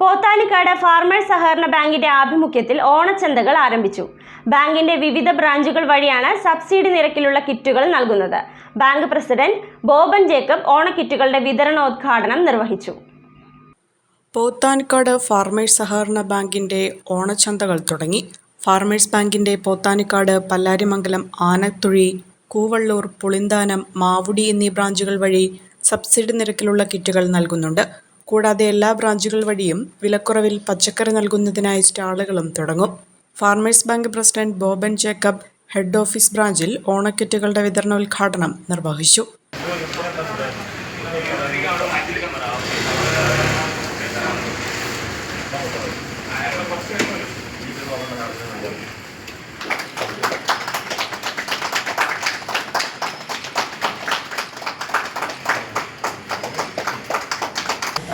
Pothanikkad farmers സഹകരണ ബാങ്കിന്റെ ആഭിമുഖ്യത്തിൽ ഓണച്ചന്തകൾ ആരംഭിച്ചു. ബാങ്കിന്റെ വിവിധ ബ്രാഞ്ചുകൾ വഴിയാണ് സബ്സിഡി നിരക്കിലുള്ള കിറ്റുകൾ നൽകുന്നത്. ബാങ്ക് പ്രസിഡന്റ് ബോബൻ ജേക്കബ് ഓണക്കിറ്റുകളുടെ വിതരണോദ്ഘാടനം നിർവഹിച്ചു. പോത്താനിക്കാട് ഫാർമേഴ്സ് സഹകരണ ബാങ്കിന്റെ ഓണച്ചന്തകൾ തുടങ്ങി. ഫാർമേഴ്സ് ബാങ്കിന്റെ പോത്താനിക്കാട് പല്ലാരിമംഗലം ആനത്തുഴി കൂവള്ളൂർ പുളിന്താനം മാവുടി എന്നീ ബ്രാഞ്ചുകൾ വഴി സബ്സിഡി നിരക്കിലുള്ള കിറ്റുകൾ നൽകുന്നുണ്ട്. കൂടാതെ എല്ലാ ബ്രാഞ്ചുകൾ വഴിയും വിലക്കുറവിൽ പച്ചക്കറി നൽകുന്നതിനായി സ്റ്റാളുകളും തുടങ്ങും. Farmers bank president Boban Jacob head office ബ്രാഞ്ചിൽ ഓണക്കിറ്റുകളുടെ വിതരണോദ്ഘാടനം നിർവഹിച്ചു.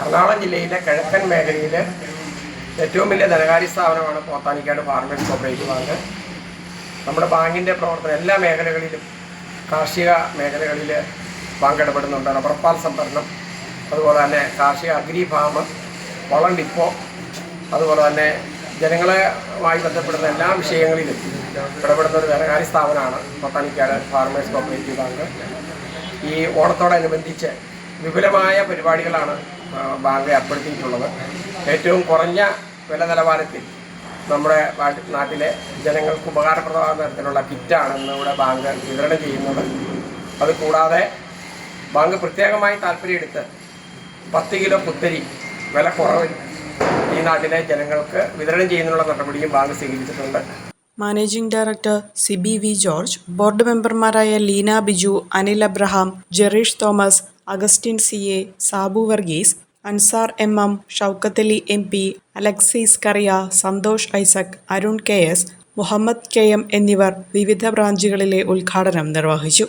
എറണാകുളം ജില്ലയിലെ കിഴക്കൻ മേഖലയിൽ ഏറ്റവും വലിയ ധനകാര്യ സ്ഥാപനമാണ് പോത്താനിക്കാട് ഫാർമേഴ്സ് കോപ്പറേറ്റീവ് ബാങ്ക്. നമ്മുടെ ബാങ്കിന്റെ പ്രവർത്തനം എല്ലാ മേഖലകളിലും കാർഷിക മേഖലകളിൽ ബാങ്ക് ഇടപെടുന്നുണ്ട് റബ്ബർപ്പാൽ സംഭരണം അതുപോലെ തന്നെ കാർഷിക അഗ്രി ഫാം വളം ഡിപ്പോ അതുപോലെ തന്നെ ജനങ്ങളുമായി ബന്ധപ്പെടുന്ന എല്ലാ വിഷയങ്ങളിലും ഇടപെടുന്ന ഒരു ധനകാര്യ സ്ഥാപനമാണ് പോത്താനിക്കാട് ഫാർമേഴ്സ് കോപ്പറേറ്റീവ് ബാങ്ക്. ഈ ഓണത്തോടനുബന്ധിച്ച് വിപുലമായ പരിപാടികളാണ് ബാങ്ക് ഏർപ്പെടുത്തിയിട്ടുള്ളത്. ഏറ്റവും കുറഞ്ഞ വില നിലവാരത്തിൽ നമ്മുടെ നാട്ടിലെ ജനങ്ങൾക്ക് ഉപകാരപ്രദമാകുന്ന തരത്തിലുള്ള കിറ്റാണ് ഇന്നിവിടെ ബാങ്ക് വിതരണം ചെയ്യുന്നത്. അതുകൂടാതെ ബാങ്ക് പ്രത്യേകമായി താല്പര്യമെടുത്ത് പത്ത് കിലോ കുത്തരി വില കുറവിൽ ഈ നാട്ടിലെ ജനങ്ങൾക്ക് വിതരണം ചെയ്യുന്നതിനുള്ള നടപടിയും ബാങ്ക് സ്വീകരിച്ചിട്ടുണ്ട്. Managing director Sibi V George board മെമ്പർമാരായ Leena Biju Anil Abraham Jereesh Thomas Augustine C A Sabu Varghese Ansar M M Shoukathali M P Alexis Kariya Santhosh Isaac Arun K S Muhammad K M എന്നിവർ വിവിധ ബ്രാഞ്ചുകളിലെ ഉദ്ഘാടനം നിർവഹിച്ചു.